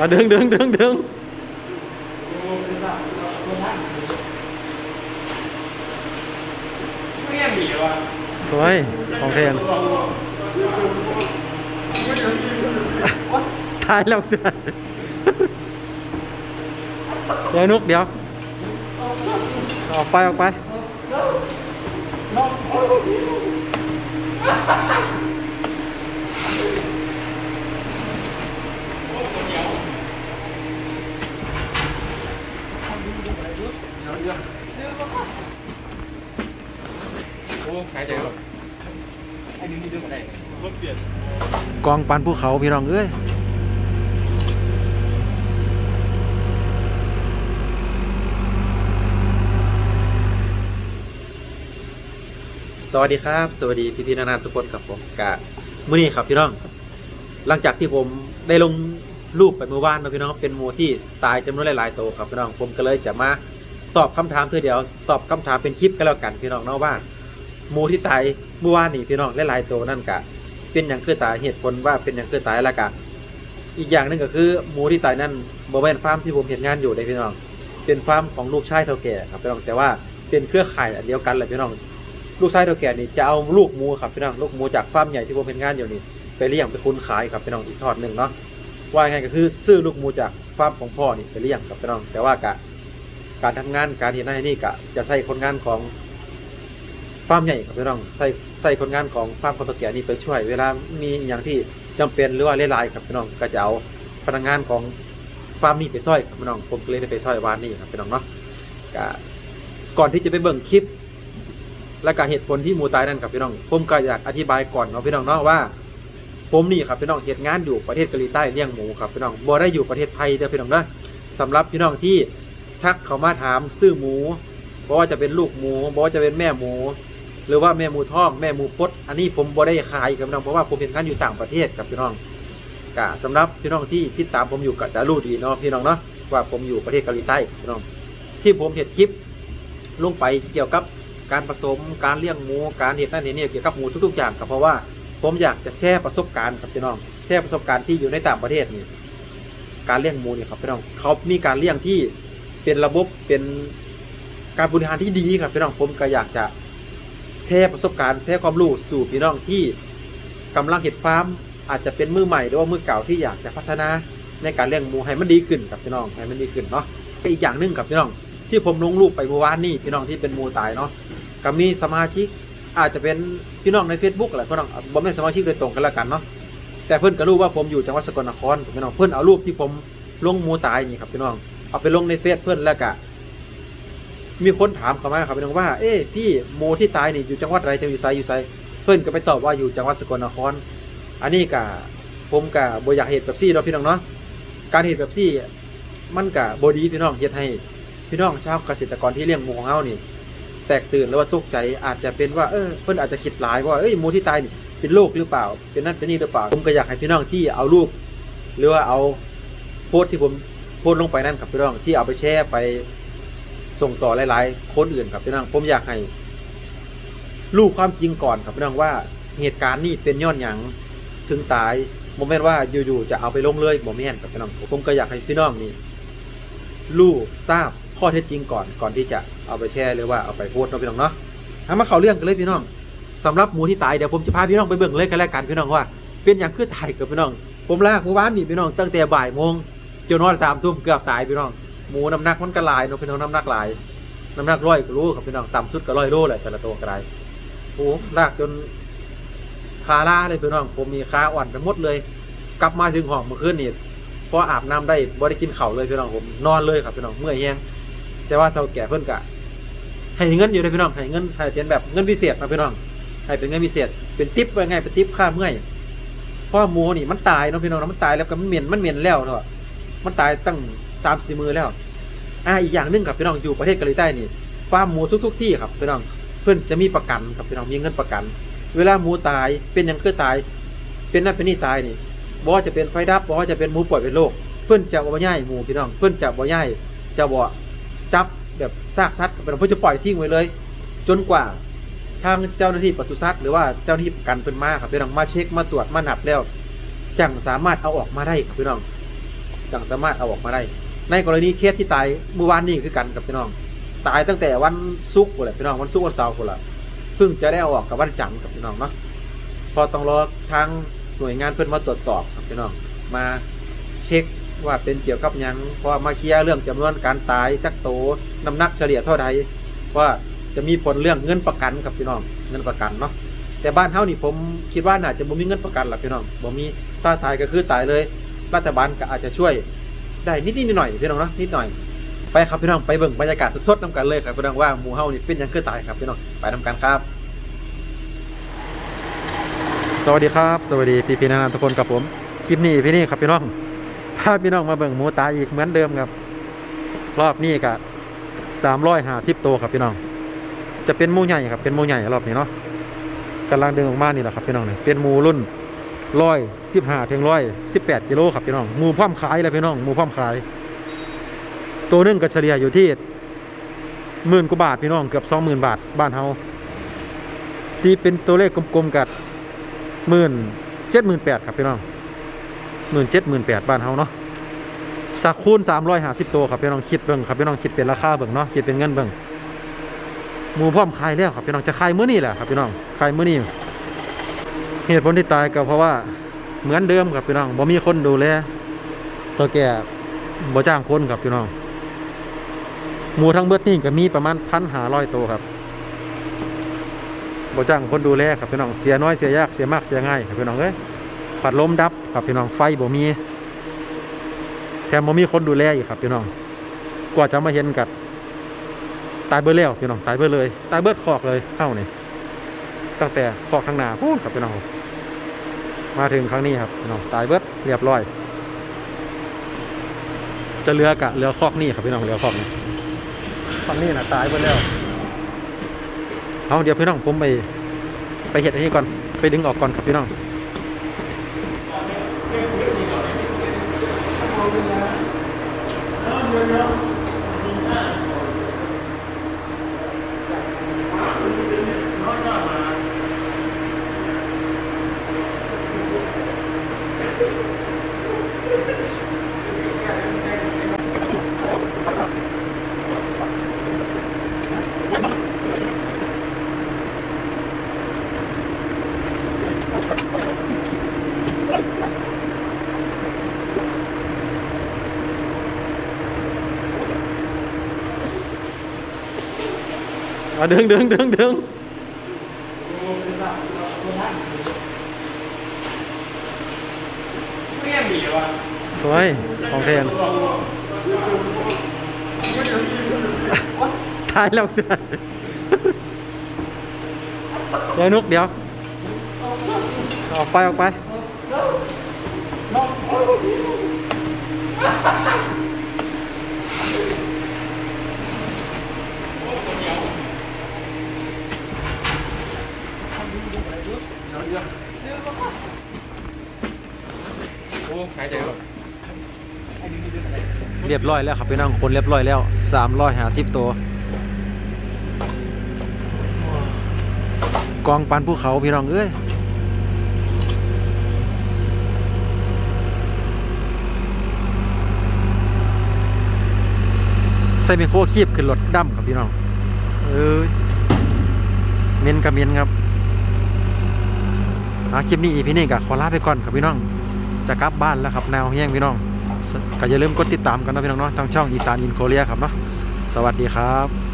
มาดึงดึงดึงดึงไม่ยังหนีวะสวยของแทนท้ายแล้วเสือเดี๋ยวนุกเดี๋ยว ออกไปออกไป โอ้หายใจก่อนไอ้ดึงดึงอะไรรถเปลี่ยนกองปันภูเขาพี่น้องเอ้ยสวัสดีครับ สวัสดีพี่พี่ๆนานาทุกคนครับผมกะมื้อนี้ครับพี่น้อง หลังจากที่ผมได้ลงรูปไปเมื่อวานเนาะพี่น้องเป็นหมูที่ตายจำนวนหลายๆตัวครับพี่น้องผมก็เลยจะมา ตอบคำถามเพื่อเดียว ตอบคำถามเป็นคลิปก็แล้วกันพี่น้องเนาะว่าหมูที่ตายเมื่อวานนี่พี่น้องหลายๆตัวนั่นกะ เป็นอย่างคือตายเหตุผลว่าเป็นอย่างคือตายแล้วกะ อีกอย่างหนึงก็คือหมูที่ตายนั่นบริเวณฟาร์มที่ผมเห็นงานอยู่ในพี่น้อง เป็นฟาร์มของลูกชายเท่าแก่ครับพี่น้องแต่ว่าเป็นเครือข่ายอันเดียวกันแหละพี่น้อง ลูกชายเท่าแก่นี่จะเอาลูกหมูครับพี่น้องลูกหมูจากฟาร์มใหญ่ที่ผมเห็นงานอยู่นี่ไปเลี้ยงไปคุณขายครับพี่น้องอีกทอดหนึ่งเนาะว่าไงก็คือซื้อลูกหมูจากฟาร์มของพ่อนี่ไปเลี้ยงครับพี่น้องแต่ว่ากะ การทำงานการเห็นหน้านี่กะจะใส่คนงานของฟาร์มใหญ่ครับพี่น้องใส่ใส่คนงานของฟาร์มคนเท่าแก่นี่ไปช่วย เวลามีอย่างที่จำเป็นหรือว่าหลายครับพี่น้องก็จะเอาพนักงานของฟาร์มนี่ไปช่วยครับพี่น้องผมก็เลยได้ไปช่วยวานนี่ครับพี่น้องเนาะกะก่อนที่จะไปเบิ่งคลิป และการเหตุผลที่หมูตายนั่นครับพี่น้อง ผมก็อยากอธิบายก่อนเนาะพี่น้องเนาะว่า ผมนี่ครับพี่น้องเหตุงานอยู่ประเทศเกาหลีใต้เลี้ยงหมูครับพี่น้องบ่ได้อยู่ประเทศไทยเด้อพี่น้องนะสำหรับพี่น้องที่ ทักเขามาถามซื้อหมูบ่ว่าจะเป็นลูกหมูบ่ว่าจะเป็นแม่หมู หรือว่าแม่หมูท้องแม่หมูพดอันนี้ผมบ่ได้ขายครับพี่น้องเพราะว่าผมเห็นงานอยู่ต่างประเทศครับพี่น้องกะสำหรับพี่น้องที่ติดตามผมอยู่ก็จะรู้ดีเนาะพี่น้องเนาะว่าผมอยู่ประเทศเกาหลีใต้พี่น้อง ที่ผมเห็นคลิปลงไปเกี่ยวกับการผสมการเลี้ยงหมูการเห็ดนั่นเนี่เกี่ยวกับหมูทุกๆอย่างก็เพราะว่าผมอยากจะแชร์ประสบการณ์กับพี่น้องแชร์ประสบการณ์ที่อยู่ในต่างประเทศนี่การเลี้ยงหมูเนี่ยครับพี่น้องเขามีการเลี้ยงที่ เป็นระบบเป็นการบริหารที่ดีครับพี่น้องผมก็อยากจะแชร์ประสบการณ์แชร์ความรู้สู่พี่น้องที่กำลังเห็ดฟาร์มอาจจะเป็นมือใหม่หรือว่ามือเก่าที่อยากจะพัฒนาในการเลี้ยงหมูให้มันดีขึ้นครับพี่น้องให้มันดีขึ้นเนาะอีกอย่างหนึ่งครับพี่น้อง ที่ผมลงรูปไปเมื่อวานนี่พี่น้องที่เป็นหมูตายเนาะก็มีสมาชิกอาจจะเป็นพี่น้องใน Facebook แหละพี่น้องบ่แม่นสมาชิกโดยตรงกันแล้วกันเนาะแต่เพื่อนก็รู้ว่าผมอยู่จังหวัดสกลนครพี่น้องเพื่อนเอารูปที่ผมลงหมูตายนี่ครับพี่น้อง เอาไปลงในเฟซเพื่อนแล้วก็มีคนถามเข้ามาครับพี่น้องว่า เอ้พี่หมูที่ตายนี่อยู่จังหวัดอะไรจะอยู่ไซอยู่ไซเพื่อนก็ไปตอบว่าอยู่จังหวัดสกลนคร อันนี้ก็ผมก็บ่อยากเห็นแบบซี่เนาพี่น้องเนาะการเห็นแบบซี่มันก็บ่ดีพี่น้องเฮ็ดให้ พี่น้องชาวเกษตรกรที่เลี้ยงหมูของเฮานี่ แตกตื่นหรือว่าตกใจอาจจะเป็นว่าเออเพื่อนอาจจะคิดหลายว่าเอ้ยหมูที่ตายนี่เป็นโรคหรือเปล่า เป็นนั่นเป็นนี่หรือเปล่าผมก็อยากให้พี่น้องที่เอารูปหรือว่าเอาโพสที่ผม พสต์ลงไปนั่นกับพี่น้องที่เอาไปแชร์ไปส่งต่อหลาย ๆ คนอื่นครับพี่น้องผมอยากให้รู้ความจริงก่อนครับพี่น้องว่าเหตุการณ์นี้เป็นย้อนหยังถึงตายโมเมนต์ว่าอยู่ๆจะเอาไปลงเลยโมเมนต์ครับพี่น้องผมก็อยากให้พี่น้องนี่รู้ทราบข้อเท็จจริงก่อนก่อนที่จะเอาไปแชร์หรือว่าเอาไปโพสต์เนาะพี่น้องเนาะเอามาเข้าเรื่องกันเลยพี่น้องสำหรับหมูที่ตายเดี๋ยวผมจะพาพี่น้องไปเบิ่งเลยกันแล้วกันพี่น้องว่า เป็นอย่างคือตายกับพี่น้อง ผมลากเมื่อวานนี่พี่น้องตั้งแต่บ่ายโมง จนนอนสามทุ่มเกือบตายพี่น้องหมูน้ำหนักมันก็หลายเนาะพี่น้องน้ำหนักหลายน้ำหนักร้อยกว่าโลครับพี่น้องต่ำสุดก็ร้อยโลแหละแต่ละตัวก็ได้โอ้ลากจนคาล่าเลยพี่น้องผมมีคาอ่อนไปหมดเลย กลับมาถึงห้องเมื่อคืนนี่พออาบน้ำได้บ่ได้กินเข้าเลยพี่น้องผมนอนเลยครับพี่น้องเมื่อยแห้งแต่ว่าเท่าแก่เพิ่อนกะให้เงินอยู่เลยพี่น้องให้เงินให้เป็นแบบเงินพิเศษนะพี่น้องให้เป็นเงินพิเศษ เป็นทิปว่าไงเป็นทิปค่าเมื่อยเพราะว่าหมูนี่มันตายเนาะพี่น้องมันตายแล้วก็มันเหม็นมันเหม็นแล้วเนาะ มันตายตั้งสามสี่มือแล้ว อ่าอีกอย่างหนึงครับพี่น้องอยู่ประเทศเกาหลีใต้นี่ฟาร์มหมูทุก ๆ ที่ครับพี่น้องเพื่อนจะมีประกันครับพี่น้องมีเงินประกัน เวลาหมูตายเป็นยังคือตาย เป็นนั่นเป็นนี่ตายนี่บ่ว่าจะเป็นไฟดับบ่ว่าจะเป็นหมูป่วยเป็นโรคเพื่อนจะบ่ย่ายหมูพี่น้องเพื่อนจะบ่ย่ายจะบ่จับแบบซากสัตว์เป็นเพื่อนจะปล่อยทิ้งไว้เลย จนกว่าทางเจ้าหน้าที่ปศุสัตว์หรือว่าเจ้าหน้าที่ประกันเป็นมาครับพี่น้องมาเช็คมาตรวจมาหนับแล้วจังสามารถเอาออกมาได้ครับพี่น้อง จังสามารถเอาออกมาได้ ในกรณีเคสที่ตายเมื่อวานนี้คือกันกับพี่น้อง ตายตั้งแต่วันศุกร์พุ่นละพี่น้องวันศุกร์วันเสาร์พุ่นละเพิ่งจะได้เอาออกกับวันจันทร์กับพี่น้องเนาะพอต้องรอทางหน่วยงานเพิ่อนมาตรวจสอบครับพี่น้องมาเช็คว่าเป็นเกี่ยวกับยังพราะว่ามาเคลียร์เรื่องจำนวนการตายจักโตน้ำหนักเฉลี่ยเท่าใดว่าจะมีผลเรื่องเงินประกันกับพี่น้องเงินประกันเนาะแต่บ้านเฮานี่ผมคิดว่าน่าจะบ่มีเงินประกันหรอกพี่น้องบ่มีถ้าตายก็คือตายเลย รัฐบาลก็อาจจะช่วยได้นิดนิดหน่อยพี่น้องเนาะนิดหน่อยไปครับพี่น้องไปเบิ่งบรรยากาศสดๆน้ำกันเลยครับพี่น้องว่าหมูเฮานี่เป็นยังคือตายครับพี่น้องไปน้ำกันครับ สวัสดีครับ สวัสดีพี่พี่ๆนานาทุกคนกับผมคลิปนี้พี่นี่ครับพี่น้องพาพี่น้องมาเบิ่งหมูตายอีกเหมือนเดิมครับรอบนี้ก็สามร้อยห้าสิบตัวครับพี่น้อง จะเป็นหมูใหญ่ครับเป็นหมูใหญ่รอบนี้เนาะกำลังเดึงออกมานี่แหละครับพี่น้องเนี่ยเป็นหมูรุ่น ร้อยสิบห้าถึงร้อยสิบแปดกิโลครับพี่น้องหมูพร้อมขายเลยพี่น้องหมูพร้อมขาย ตัวนึงก็เฉลี่ยอยู่ที่หมื่นกว่าบาทพี่น้องเกือบสองหมื่นบาทบ้านเฮาตีเป็นตัวเลขกลมๆกับหมื่นเจ็ดหมื่นแปดครับพี่น้องหมื่นเจ็ดหมื่นแปดบ้านเฮาเนาะสักคูณสามร้อยห้าสิบตัวครับพี่น้องคิดเบิ่งครับพี่น้องคิดเป็นราคาเบิ่งเนาะคิดเป็นเงินเบิ่งหมูพร้อมขายแล้วครับพี่น้องจะขายมื้อนี้แหละครับพี่น้องขายมื้อนี้ เหตุผลที่ตายก็เพราะว่าเหมือนเดิมครับพี่น้องบ่มีคนดูแลตัวแก่บ่จ้างคนครับพี่น้องหมูทั้งเบิดนี่ก็มีประมาณพันหาร้อยตัวครับบ่จ้างคนดูแลครับพี่น้องเสียน้อยเสียยากเสียมากเสียง่ายครับพี่น้องเอ้ยปัดล้มดับครับพี่น้องไฟบ่มีแถมบ่มีคนดูแลอีกครับพี่น้องกว่าจะมาเห็นกับตายเบิดแล้วพี่น้องตายเบิดเลย ตายเบิดคอกเลยเท่านี่ตั้งแต่คอกข้างหน้าพูดครับพี่น้อง มาถึงครั้งนี้ครับพี่น้องตายเบิดเรียบร้อย จะเรือกะเรือคอกนี่ครับพี่น้องเรือคอกนี่ฝั่งนี้นะตายไปแล้วเอาเดี๋ยวพี่น้องผมไปไปเห็ดอันนี้ก่อนไปดึงออกก่อนครับพี่น้องเอาดึงดึงดึงดึงไม่ยังมีวะสวยของแทนตายแล้วเสือเดี๋ยวนุกเดี๋ยว ออกไปออกไป โอ้หายใจก่อนเรียบร้อยแล้วครับพี่น้องคนเรียบร้อยแล้วสามร้อยห้าสิบตัว กองปันภูเขาพี่น้องเอ้ยใส่เป็นโคคีบขึ้นรถดำครับพี่น้องเอ้ยเมนกับเมนครับ อาคลิปนี้อีพีนี้กับขอลาไปก่อนครับพี่น้อง จะกลับบ้านแล้วครับแนวเฮี้ยงพี่น้อง ก็อย่าลืมกดติดตามกันนะพี่น้องเนาะทางช่องอีสานอินโคเรียครับเนาะ สวัสดีครับ